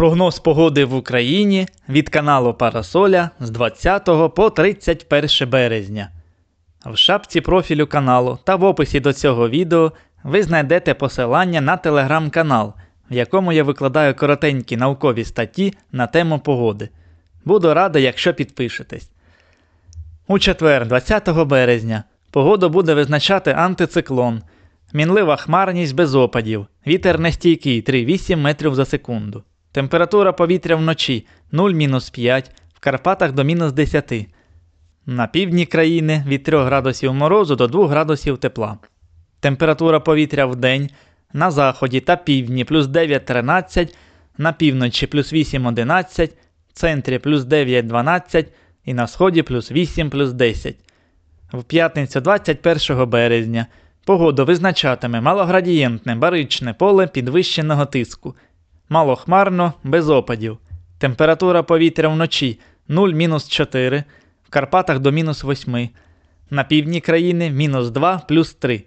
Прогноз погоди в Україні від каналу Парасоля з 20 по 31 березня. В шапці профілю каналу та в описі до цього відео ви знайдете посилання на телеграм-канал, в якому я викладаю коротенькі наукові статті на тему погоди. Буду радий, якщо підпишетесь. У четвер, 20 березня, погоду буде визначати антициклон. Мінлива хмарність без опадів. Вітер нестійкий 3,8 метрів за секунду. Температура повітря вночі 0-5, в Карпатах до мінус 10. На півдні країни від 3 градусів морозу до 2 градусів тепла. Температура повітря в день на заході та півдні плюс 9-13, на півночі плюс 8-11, в центрі плюс 9-12 і на сході плюс 8 плюс 10. В п'ятницю 21 березня погоду визначатиме малоградієнтне баричне поле підвищеного тиску. Малохмарно, без опадів. Температура повітря вночі 0-4, в Карпатах до мінус 8, на півдні країни мінус 2 плюс 3.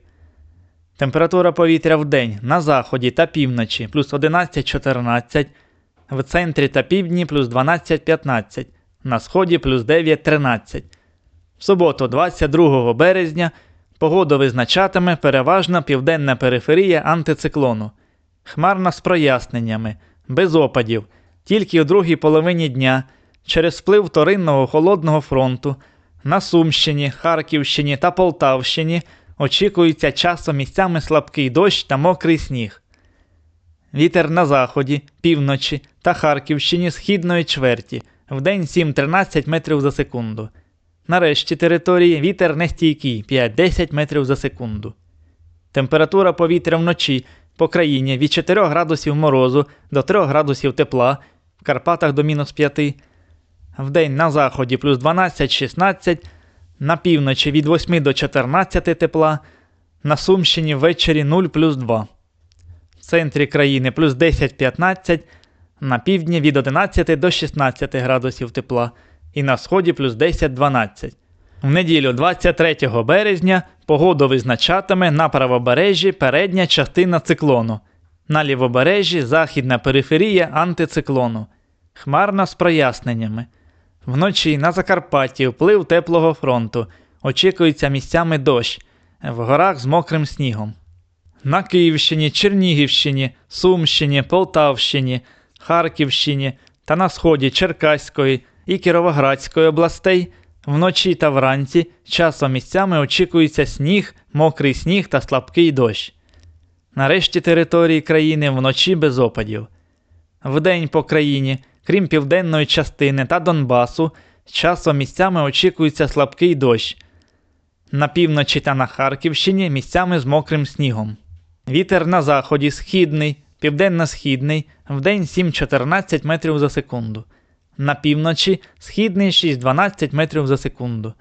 Температура повітря в день на заході та півночі плюс 11-14, в центрі та півдні плюс 12-15, на сході плюс 9-13. В суботу, 22 березня, погоду визначатиме переважно південна периферія антициклону. Хмарна з проясненнями, без опадів, тільки у другій половині дня, через вплив вторинного холодного фронту, на Сумщині, Харківщині та Полтавщині очікується часом місцями слабкий дощ та мокрий сніг. Вітер на заході, півночі та Харківщині східної чверті, вдень 7-13 метрів за секунду. На решті території вітер нестійкий 5-10 метрів за секунду. Температура повітря вночі по країні від 4 градусів морозу до 3 градусів тепла, в Карпатах до мінус 5, вдень на заході плюс 12-16, на півночі від 8 до 14 тепла, на Сумщині ввечері 0 плюс 2, в центрі країни плюс 10-15, на півдні від 11 до 16 градусів тепла і на сході плюс 10-12. В неділю 23 березня погоду визначатиме на правобережжі передня частина циклону, на лівобережжі західна периферія антициклону, хмарна з проясненнями. Вночі на Закарпатті вплив теплого фронту, очікується місцями дощ, в горах з мокрим снігом. На Київщині, Чернігівщині, Сумщині, Полтавщині, Харківщині та на сході Черкаської і Кіровоградської областей вночі та вранці часом місцями очікується сніг, мокрий сніг та слабкий дощ. Нарешті території країни вночі без опадів. Вдень по країні, крім південної частини та Донбасу, часом місцями очікується слабкий дощ. На півночі та на Харківщині місцями з мокрим снігом. Вітер на заході східний, південно-східний, вдень 7-14 метрів за секунду. На півночі східний 6-12 метрів за секунду.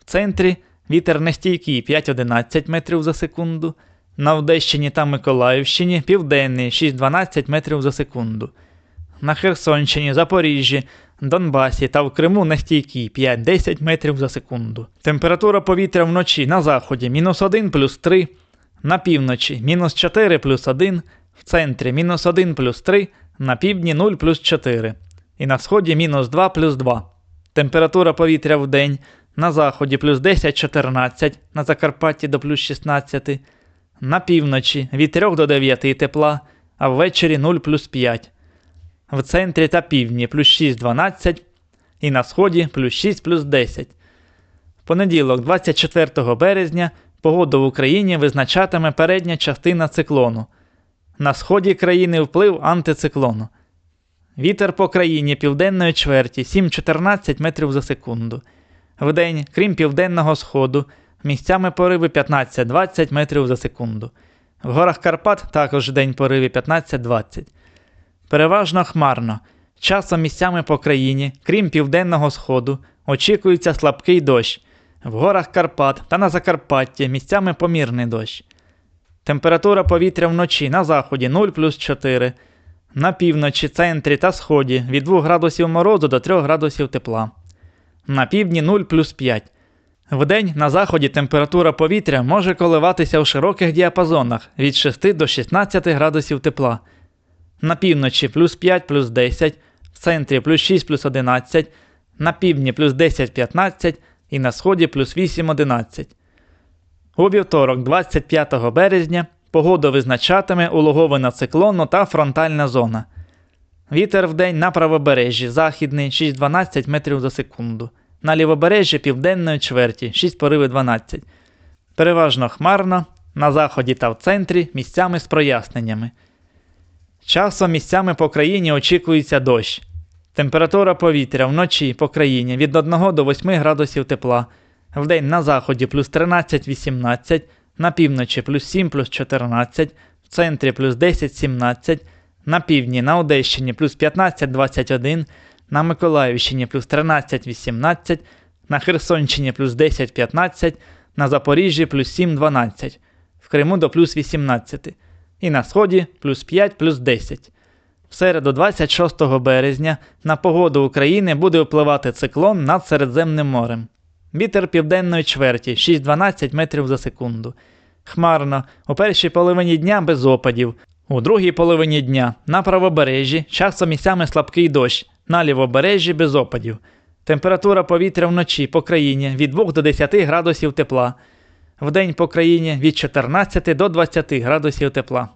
В центрі вітер нестійкий 5-11 метрів за секунду. На Одещині та Миколаївщині південний 6-12 метрів за секунду. На Херсонщині, Запоріжжі, Донбасі та в Криму нестійкий 5-10 метрів за секунду. Температура повітря вночі на заході мінус 1 плюс 3, на півночі мінус 4 плюс 1, в центрі мінус 1 плюс 3, на півдні 0 плюс 4 і на сході мінус 2 плюс 2. Температура повітря в день на заході плюс 10-14, на Закарпатті до плюс 16, на півночі від 3 до 9 тепла, а ввечері 0 плюс 5. В центрі та півдні плюс 6-12 і на сході плюс 6 плюс 10. В понеділок, 24 березня, погоду в Україні визначатиме передня частина циклону. На сході країни вплив антициклону. Вітер по країні південної чверті 7-14 метрів за секунду. Вдень, крім південного сходу, місцями пориви 15-20 метрів за секунду. В горах Карпат також день пориви 15-20. Переважно хмарно. Часом місцями по країні, крім південного сходу, очікується слабкий дощ. В горах Карпат та на Закарпатті місцями помірний дощ. Температура повітря вночі на заході 0 плюс 4. На півночі, центрі та сході від 2 градусів морозу до 3 градусів тепла. На півдні 0 плюс 5. Вдень на заході температура повітря може коливатися у широких діапазонах від 6 до 16 градусів тепла. на півночі плюс 5 плюс 10, в центрі плюс 6 плюс 11, на півдні плюс 10 15 і на сході плюс 8 11. У вівторок, 25 березня, погоду визначатиме улоговина циклону та фронтальна зона. Вітер вдень на правобережжі західний 6-12 метрів за секунду. На лівобережжі південної чверті 6 пориви 12. Переважно хмарно, на заході та в центрі місцями з проясненнями. Часом місцями по країні очікується дощ. Температура повітря вночі по країні від 1 до 8 градусів тепла. Вдень на заході плюс 13-18, на півночі плюс 7 плюс 14, в центрі плюс 10-17, на півдні на Одещині плюс 15-21, на Миколаївщині плюс 13-18, на Херсонщині плюс 10-15, на Запоріжжі плюс 7-12, в Криму до плюс 18 і на сході плюс 5 плюс 10. В середу 26 березня на погоду України буде впливати циклон над Середземним морем. Вітер південної чверті 6-12 метрів за секунду. Хмарно, у першій половині дня без опадів, у другій половині дня на правобережжі часом місцями слабкий дощ, на лівобережжі без опадів. Температура повітря вночі по країні від 2 до 10 градусів тепла. Вдень по країні від 14 до 20 градусів тепла.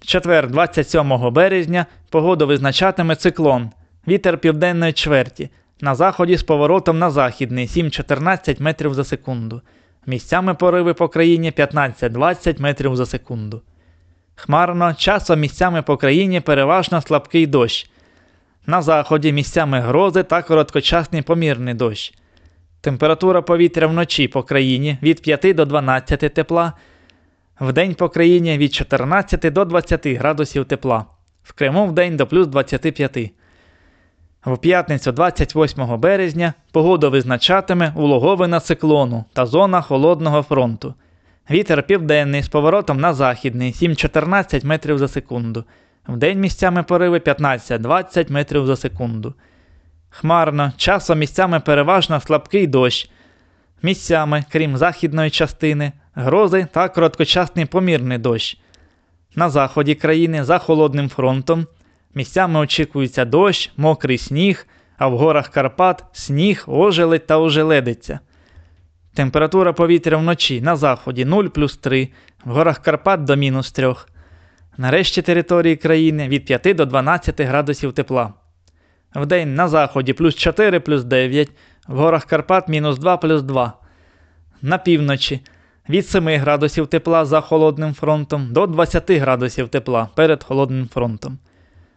Четвер, 27 березня, погоду визначатиме циклон. Вітер південної чверті. На заході з поворотом на західний 7-14 метрів за секунду. Місцями пориви по країні 15-20 метрів за секунду. Хмарно, часом місцями по країні переважно слабкий дощ. На заході місцями грози та короткочасний помірний дощ. Температура повітря вночі по країні від 5 до 12 тепла, вдень по країні від 14 до 20 градусів тепла, в Криму вдень до плюс 25. В п'ятницю 28 березня погоду визначатиме улоговина циклону та зона холодного фронту. Вітер південний з поворотом на західний 7-14 метрів за секунду. Вдень місцями пориви 15-20 метрів за секунду. Хмарно, часом місцями переважно слабкий дощ. Місцями, крім західної частини, грози та короткочасний помірний дощ. На заході країни за холодним фронтом місцями очікується дощ, мокрий сніг, а в горах Карпат сніг, ожеледь та ожеледиця. Температура повітря вночі на заході 0 плюс 3, в горах Карпат до мінус 3. На решті території країни від 5 до 12 градусів тепла. Вдень на заході плюс 4 плюс 9, в горах Карпат мінус 2 плюс 2. На півночі від 7 градусів тепла за холодним фронтом до 20 градусів тепла перед холодним фронтом.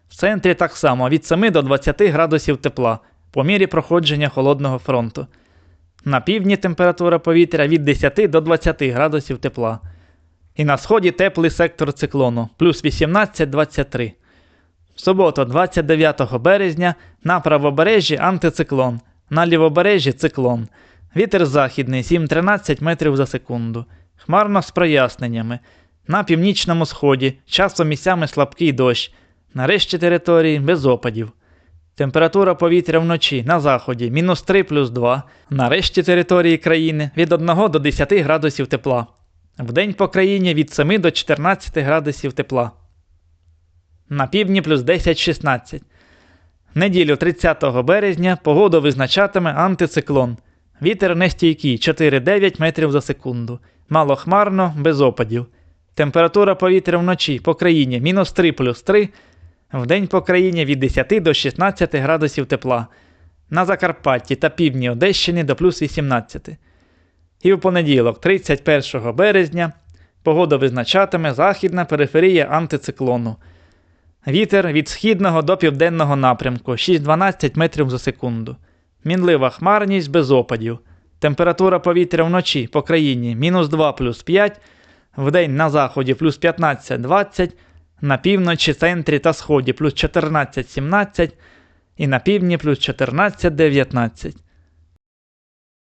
В центрі так само від 7 до 20 градусів тепла по мірі проходження холодного фронту. На півдні температура повітря від 10 до 20 градусів тепла. І на сході теплий сектор циклону плюс 18-23. В суботу, 29 березня, на правобережжі антициклон, на лівобережжі циклон. Вітер західний 7-13 метрів за секунду. Хмарно з проясненнями. На північному сході часом місцями слабкий дощ. На решті території без опадів. Температура повітря вночі на заході мінус 3 плюс 2, на решті території країни від 1 до 10 градусів тепла. Вдень по країні від 7 до 14 градусів тепла. На півдні плюс 10-16. Неділю 30 березня погоду визначатиме антициклон. Вітер нестійкий 4-9 метрів за секунду. Малохмарно, без опадів. Температура повітря вночі по країні мінус 3 плюс 3. Вдень по країні від 10 до 16 градусів тепла. На Закарпатті та півдні Одещини до плюс 18. І в понеділок, 31 березня, погода визначатиме західна периферія антициклону. Вітер від східного до південного напрямку 6-12 метрів за секунду. Мінлива хмарність без опадів. Температура повітря вночі по країні мінус 2 плюс 5, вдень на заході плюс 15-20, на півночі, центрі та сході плюс 14-17 і на півдні плюс 14-19.